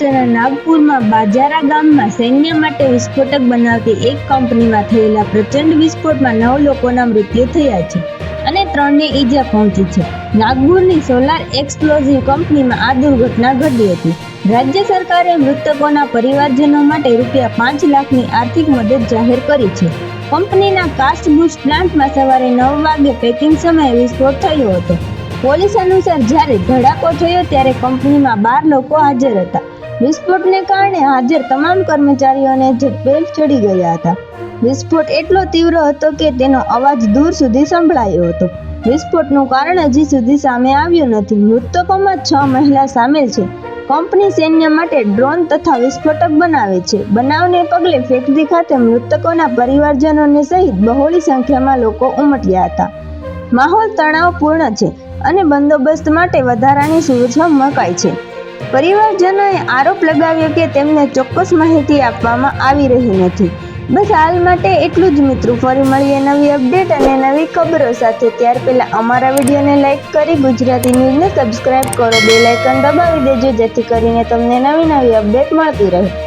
મહારાષ્ટ્રના નાગપુરમાં બાજારા ગામમાં સૈન્ય માટે વિસ્ફોટક બનાવતી એક કંપનીમાં થયેલા પ્રચંડ વિસ્ફોટમાં નવ લોકોના મૃત્યુ થયા છે અને ત્રણને ઈજા પહોંચી છે. નાગપુરની સોલાર એક્સપ્લોઝિવ કંપનીમાં આ દુર્ઘટના ઘટી હતી. રાજ્ય સરકારે મૃતકોના પરિવારજનો માટે રૂપિયા પાંચ લાખની આર્થિક મદદ જાહેર કરી છે. કંપનીના કાસ્ટબુશ પ્લાન્ટમાં સવારે નવ વાગે પેકિંગ સમયે વિસ્ફોટ થયો હતો. પોલીસ અનુસાર જ્યારે ધડાકો થયો ત્યારે કંપનીમાં બાર લોકો હાજર હતા. વિસ્ફોટને કારણે હાજર તમામ કર્મચારીઓને ઝડપેલ ચડી ગયા હતા. વિસ્ફોટ એટલો તીવ્ર હતો કે તેનો અવાજ દૂર સુધી સંભળાયો હતો. વિસ્ફોટનું કારણ હજી સુધી સામે આવ્યું નથી. મૃતકોમાં છ મહિલા સામેલ છે. કંપની સૈન્ય માટે ડ્રોન તથા વિસ્ફોટક બનાવે છે. બનાવને પગલે ફેક્ટરી ખાતે મૃતકોના પરિવારજનોને સહિત બહોળી સંખ્યામાં લોકો ઉમટ્યા હતા. માહોલ તણાવપૂર્ણ છે અને બંદોબસ્ત માટે વધારાની સુવિધા મુકાઈ છે. પરિવારજનોએ આરોપ લગાવ્યો કે તેમને ચોક્કસ માહિતી આપવામાં આવી રહી નથી. બસ હાલ માટે એટલું જ મિત્રો. ફરી મળીએ નવી અપડેટ અને નવી ખબરો સાથે. ત્યાર પહેલા અમારા વિડીયોને લાઇક કરી ગુજરાતી ન્યૂઝને સબસ્ક્રાઇબ કરો. બેલ આઇકન દબાવી દેજો જેથી કરીને તમને નવી નવી અપડેટ મળતી રહે.